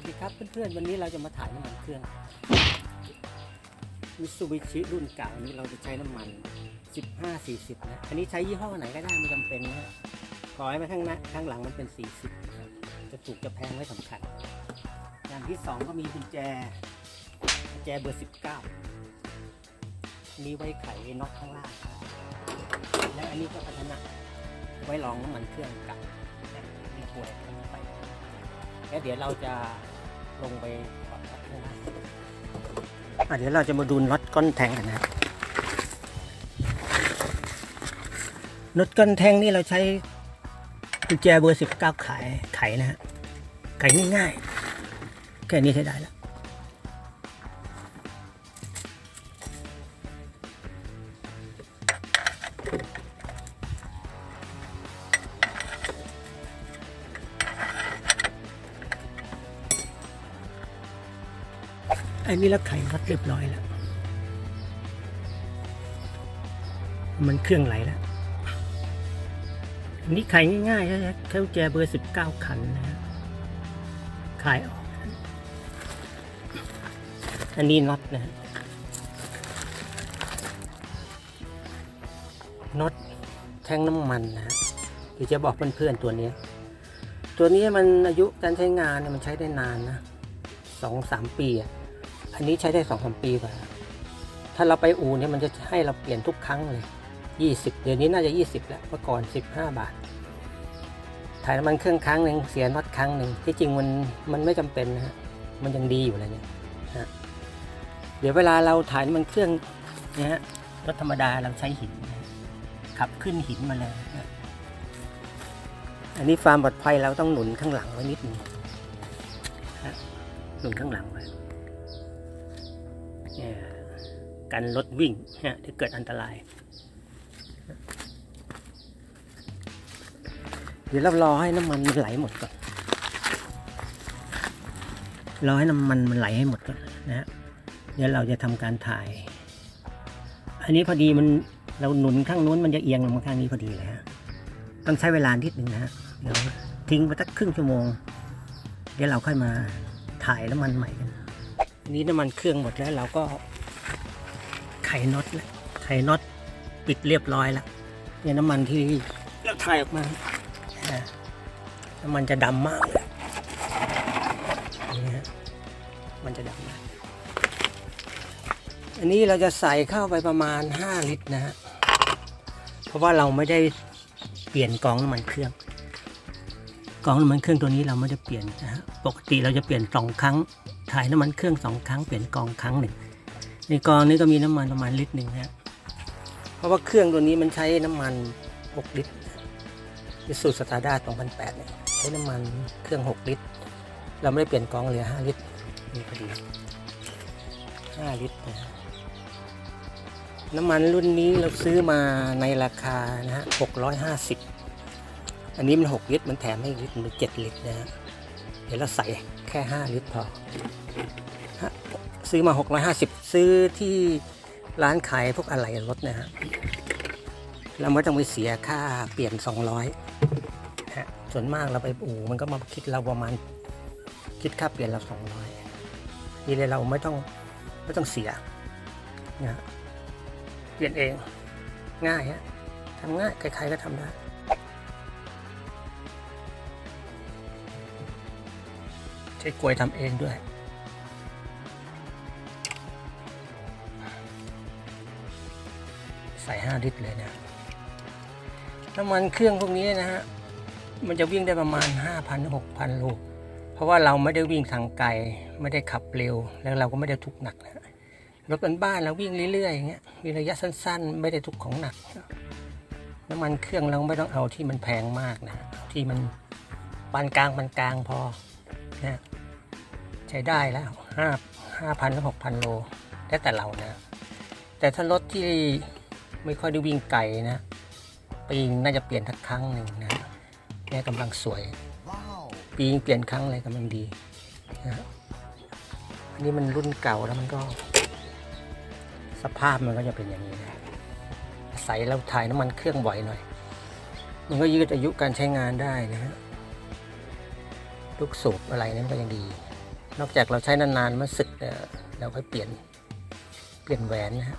วัสดีครับเพื่อนๆ วันนี้เราจะมาถ่ายน้ำมันเครื่องมิตซูบิชิรุ่นเก่านี้เราจะใช้น้ำมัน 15-40 นะ อันนี้ใช้ยี่ห้อไหนก็ได้ไม่จำเป็นนะขอให้มาข้างหน้าข้างหลังมันเป็น 40นะจะถูกจะแพงไม่สำคัญ อย่างที่สองก็มีกุญแจกุญแจเบอร์ 19 มีไว้ไขน็อตข้างล่างและอันนี้ก็พัฒนาไว้รองน้ำมันเครื่องเกับนี่ป่วยไป แล้วเดี๋ยวเราจะลงไปถอดน็อตข้างล่างอะเดี๋ยวเราจะมาดูน็อตก้อนแทงกันนะน็อตก้อนแทงนี่เราใช้กุญแจเบอร์สิบเก้าไขไขนะฮะไขง่ายๆแค่นี้ใช้ได้แล้ว อันนี้เราไขน็อตเรียบร้อยแล้ว มันเครื่องไหลแล้วอันนี้ไขง่ายๆใช่ไหมแค่แจเบอร์สิบเก้าคันนะฮะขายออก อันนี้น็อตนะน็อตแท่งน้ำมันนะเดี๋ยวจะบอกเพื่อนๆตัวนี้ตัวนี้มันอายุการใช้งานเนี่ยมันใช้ได้นานนะสองสามปีอะ อันนี้ใช้ได้สองสามปีกว่า ถ้าเราไปอู่เนี่ยมันจะให้เราเปลี่ยนทุกครั้งเลยยี่สิบเดี๋ยวนี้น่าจะยี่สิบแล้วเมื่อก่อนสิบห้าบาท ถ่ายน้ำมันเครื่องครั้งหนึ่งเสียน็อตครั้งหนึ่งที่จริงมันมันไม่จำเป็นนะฮะมันยังดีอยู่เลยเนี่ยนะเดี๋ยวเวลาเราถ่ายน้ำมันเครื่องเนี่ยฮะรถธรรมดาเราใช้หินขับขึ้นหินมาเลยนะอันนี้ความปลอดภัยเราต้องหนุนข้างหลังไว้นิดหนึงหนุนข้างหลังไว้ กันรถวิ่งเนี่ยที่เกิดอันตราย เดี๋ยวเรารอให้น้ำมันมันไหลหมดก่อนรอให้น้ำมันมันไหลให้หมดก่อนนะฮะเดี๋ยวเราจะทำการถ่าย อันนี้พอดีมันเราหนุนข้างนู้นมันจะเอียงลงมาข้างนี้พอดีเลยฮะต้องใช้เวลานิดหนึ่งนะฮะเดี๋ยวทิ้งไปสักครึ่งชั่วโมง เดี๋ยวเราค่อยมาถ่ายน้ำมันใหม่กัน นนี้น้ำมันเครื่องหมดแล้วเราก็ไขน็อตแล้วไขน็อตปิดเรียบร้อยแล้วเนี่ยน้ำมันที่เราถ่ายออกมาอ่าน้ำมันจะดำมากเลยนี่ฮะมันจะดำมากอันนี้เราจะใส่เข้าไปประมาณ 5 ลิตรนะฮะเพราะว่าเราไม่ได้เปลี่ยนกรองน้ำมันเครื่องกรองน้ำมันเครื่องตัวนี้เราไม่ได้เปลี่ยนนะฮะปกติเราจะเปลี่ยนสองครั้ง ถ่ายน้ำมันเครื่องสองครั้งเปลี่ยนกองครั้งหนึ่งในกองนี้ก็มีน้ำมันประมาณลิตรหนึ่งนะเพราะว่าเครื่องตัวนี้มันใช้น้ำมัน 6 ลิตรยิสูสตาร์ด้า2008เนี่ยใช้น้ำมันเครื่อง 6 ลิตร เราไม่ได้เปลี่ยนกองเหลือ 5 ลิตรนี่พอดี5ลิตรนะฮะน้ำมันรุ่นนี้เราซื้อมาในราคานะฮะ650 อันนี้มัน 6 ลิตร มันแถมให้ลิตรมัน7ลิตรนะฮะ เดี๋ยวเราใส่แค่ 5 ลิตรพอ ซื้อมา 650 ซื้อที่ร้านขายพวกอะไหล่รถนะฮะเราไม่ต้องไปเสียค่าเปลี่ยน 200ฮะส่วนมากเราไปอู่มันก็มาคิดเราประมาณคิดค่าเปลี่ยนเรา200นี่เลยเราไม่ต้องไม่ต้องเสียนะฮะเปลี่ยนเองง่ายฮะทำง่ายใครๆก็ทำได้ ใช้กลวยทำเองด้วย ใส่5ลิตรเลยเนะน้ำมันเครื่องพวกนี้นะฮะ มันจะวิ่งได้ประมาณ 5,000-6,000โลเพราะว่าเราไม่ได้วิ่งทางไกล ไม่ได้ขับเร็ว แล้วเราก็ไม่ได้ทุกหนักนะรถเป็นบ้านเราวิ่งเรื่อยๆอย่างเงี้ยวิระยะสั้นๆ ไม่ได้ทุกของหนัก น้ำมันเครื่องเราไม่ต้องเอาที่มันแพงมากนะ ที่มันปานกลางปานกลางพอ นะใช้ได้แล้วห้าห้าพันถึงหกพันโลแล้วแต่เรานะ แต่ถ้ารถที่ไม่ค่อยได้วิ่งไกลนะปีนึงน่าจะเปลี่ยนทักครั้งหนึ่งนะเนี่กำลังสวย ปีนึงเปลี่ยนครั้งอะไรกำลังดีนะอันนี้มันรุ่นเก่าแล้วมันก็ สภาพมันก็จะเป็นอย่างนี้นะใส่เราถ่ายน้ำมันเครื่องบ่อยหน่อย มันก็ยืดอายุการใช้งานได้นะฮะ ลูกสูบอะไรนั้นก็ยังดี นอกจากเราใช้นานๆมาสึกเราค่อยเปลี่ยนเปลี่ยนแหวนนะครับ